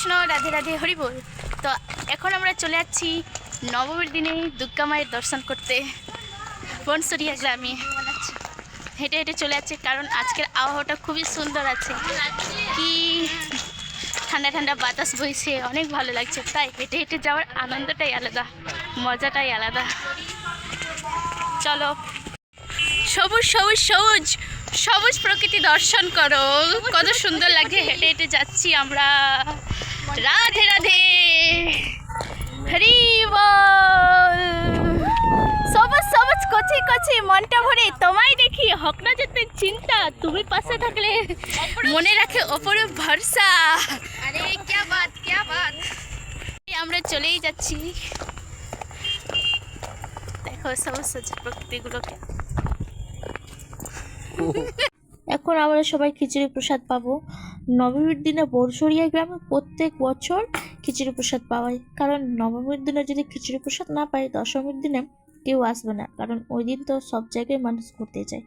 কৃষ্ণ, রাধে রাধে হরিবোল তো এখন আমরা চলে যাচ্ছি নবমীর দিনে দুর্গা মায়ের দর্শন করতে। বনসরিয়া গ্রামে। হেঁটে হেঁটে চলে যাচ্ছে কারণ আজকের আবহাওয়াটা খুবই সুন্দর আছে। কি ঠান্ডা ঠান্ডা বাতাস বইছে, অনেক ভালো লাগছে। তাই হেঁটে হেঁটে যাওয়ার আনন্দটাই আলাদা, মজাটাই আলাদা। চলো। সবুজ সবুজ সবুজ সবুজ প্রকৃতি দর্শন করো। কত সুন্দর লাগে হেঁটে হেঁটে যাচ্ছি আমরা। রাধে রাধে হরি বল সবুজ সবুজ কচি কচি মনটা ভরে তোমায় দেখি হক না যেতে চিন্তা তুমি পাশে থাকলে মনে রাখে ওপরে ভরসা আরে ক্যা বাত ক্যা বাত আমরা চলেই যাচ্ছি দেখো সবুজ সবুজ প্রকৃতিগুলোকে এখন আমরা সবাই খিচুড়ি প্রসাদ পাবো। নবমীর দিনে বরসরিয়া গ্রামে প্রত্যেক বছর খিচুড়ি প্রসাদ পাওয়ায় কারণ নবমীর দিনে যদি খিচুড়ি প্রসাদ না পাই, দশমীর দিনে কেউ আসবে না। কারণ ওই দিন তো সব জায়গায় মানুষ ঘুরতে যায়।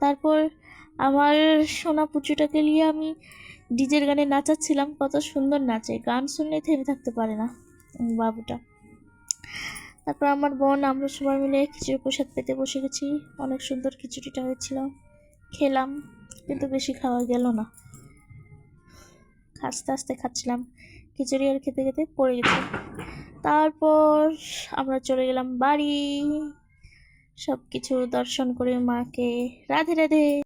তারপর আমার সোনা পুচুটাকে নিয়ে আমি ডিজের গানে নাচাচ্ছিলাম। কত সুন্দর নাচে। গান শুনলে থেমে থাকতে পারে না বাবুটা। তারপর আমার বোন, আমরা সবাই মিলে খিচুড়ি প্রসাদ পেতে বসে গেছি। অনেক সুন্দর খিচুড়িটা হয়েছিল। খেলাম। কিন্তু বেশি খাওয়া গেল না। আস্তে আস্তে খাচ্ছিলাম। খিচুড়ি আর খেতে খেতে পড়ে গেছে। তারপর আমরা চলে গেলাম বাড়ি। সব কিছু দর্শন করে মাকে রাধে রাধে।